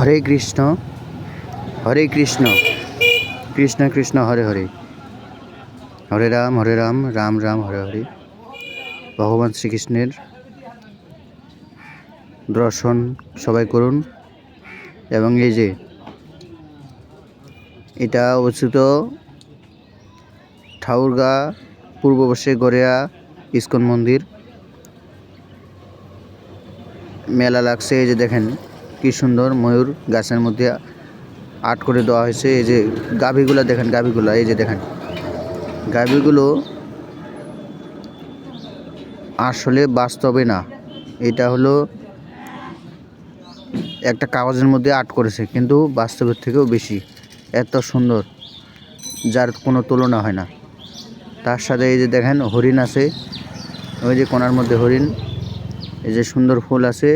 হরে কৃষ্ণ হরে কৃষ্ণ কৃষ্ণ কৃষ্ণ, হরে হরে। হরে রাম হরে রাম রাম রাম, হরে হরে। ভগবান শ্রীকৃষ্ণের দর্শন সবাই করুন। এবং এই যে, এটা অবস্থিত ঠাউরগা পূর্ববর্ষে গড়িয়া ইস্কন মন্দির। মেলা লাগছে, এই যে দেখেন। কি সুন্দর ময়ূর গাছের মধ্যে আর্ট করে দেওয়া হয়েছে। এই যে গাভীগুলো দেখেন, গাভীগুলো, এই যে দেখেন। গাভীগুলো আসলে বাস্তবে না। এটা হলো একটা কাগজের মধ্যে আর্ট করেছে, কিন্তু বাস্তবের থেকেও বেশি। এত সুন্দর, যার কোনো তুলনা হয় না। তার সাথে এই যে দেখেন, হরিণ আছে। ওই যে কোনার মধ্যে হরিণ, এই যে সুন্দর ফুল আছে।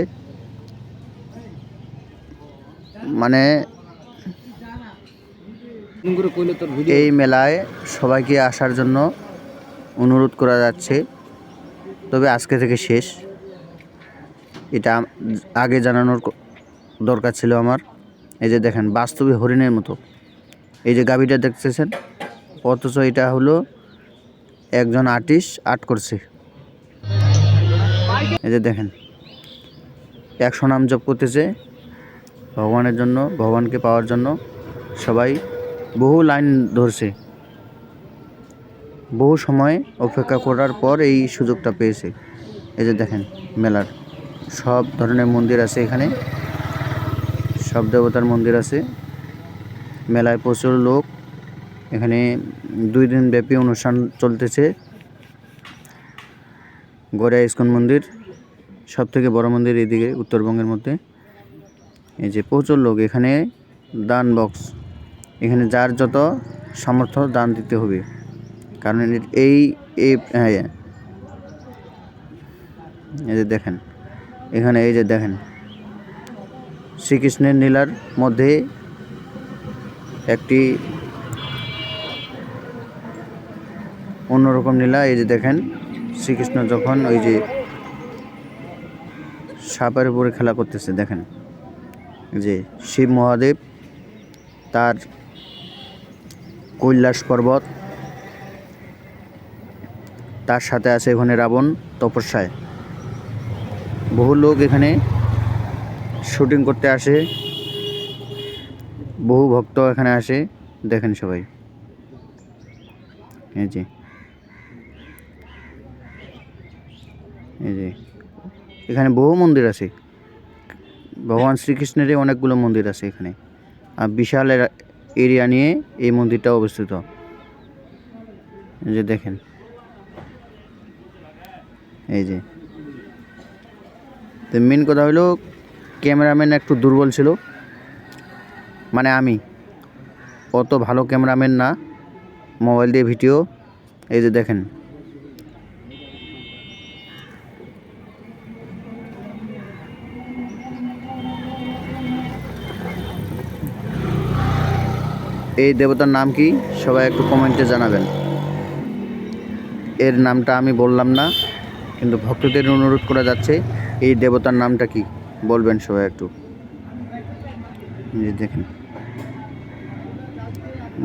মানে এই মেলায় সবাইকে আসার জন্য অনুরোধ করা যাচ্ছে। তবে আজকে থেকে শেষ। এটা আগে জানানোর দরকার ছিল আমার। এই যে দেখেন বাস্তবে হরিণের মতো। এই যে গাভীটা দেখতেছেন অথচ এটা হলো একজন আর্টিস্ট আর্ট করছে। এই যে দেখেন একশো নাম জপ করতেছে। ভগবানের জন্য, ভগবানকে পাওয়ার জন্য সবাই বহু লাইন ধরছে। বহু সময় অপেক্ষা করার পর এই সুযোগটা পেয়েছে। এই যে দেখেন, মেলার সব ধরনের মন্দির আছে এখানে। সব দেবতার মন্দির আছে। মেলায় প্রচুর লোক। এখানে দুই দিন ব্যাপী অনুষ্ঠান চলতেছে। গড়িয়া ইস্কন মন্দির সব থেকে বড় মন্দির এদিকে, উত্তরবঙ্গের মধ্যে। এই যে প্রচুর লোক এখানে দান বক্স এখানে যার যত সামর্থ্য দান দিতে হবে। কারণ এই হ্যাঁ এই যে দেখেন, এখানে এই যে দেখেন, শ্রীকৃষ্ণের নীলার মধ্যে একটি অন্যরকম নীলা, এই যে দেখেন, শ্রীকৃষ্ণ যখন ওই যে সাপের উপরে খেলা করতেছে, দেখেন। যে শিব মহাদেব তার কৈলাস পর্বত, তার সাথে আছে ওখানে রাবণ তপস্যায়। বহু লোক এখানে শুটিং করতে আসে। বহু ভক্ত এখানে আসে। দেখেন সবাই। এই যে। এই যে। এখানে বহু মন্দির আছে। ভগবান শ্রীকৃষ্ণেরই অনেকগুলো মন্দির আছে এখানে। আর বিশাল এরিয়া নিয়ে এই মন্দিরটা অবস্থিত। যে দেখেন। এই যে। তো মেন কথা হলো ক্যামেরাম্যান একটু দুর্বল ছিল। মানে আমি। অত ভালো ক্যামেরাম্যান না। মোবাইল দিয়ে ভিডিও এই যে দেখেন। এই দেবতার নাম কি? সবাই একটু কমেন্টে জানাবেন। এর নামটা আমি বললাম না, কিন্তু ভক্তদের অনুরোধ করা যাচ্ছে, এই দেবতার নামটা কি? বলবেন সবাই একটু। দেখেন।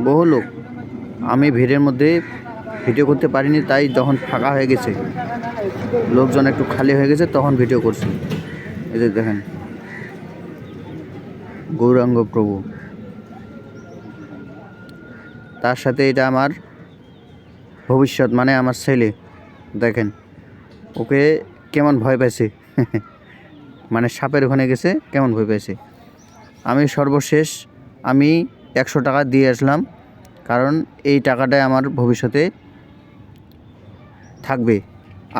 বহু লোক। আমি ভিড়ের মধ্যে ভিডিও করতে পারিনি, তাই যখন ফাঁকা হয়ে গেছে, লোকজন একটু খালি হয়ে গেছে, তখন ভিডিও করছি। যে দেখেন। গৌরাঙ্গ প্রভু। তার সাথে এটা আমার ভবিষ্যৎ মানে আমার ছেলে। দেখেন ওকে কেমন ভয় পেয়েছে মানে সাপের ওখানে গেছে কেমন ভয় পেয়েছে আমি সর্বশেষ আমি একশো টাকা দিয়ে আসলাম কারণ এই টাকাটাই আমার ভবিষ্যতে থাকবে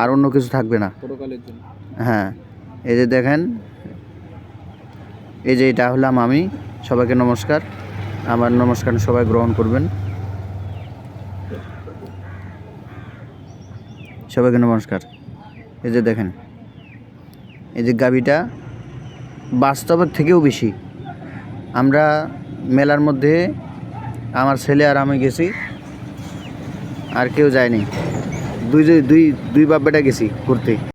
আর অন্য কিছু থাকবে না। হ্যাঁ এই যে দেখেন এই যে এটা হলাম আমি সবাইকে নমস্কার। আমার নমস্কার সবাই গ্রহণ করবেন। সবাইকে নমস্কার। এই যে দেখেন, এই যে গাবিটা বাস্তবের থেকেও বেশি। আমরা মেলার মধ্যে আমার ছেলে আর আমি গেছি, আর কেউ যায়নি। দুই দুই দুই বাপ বেটা গেছি ঘুরতে।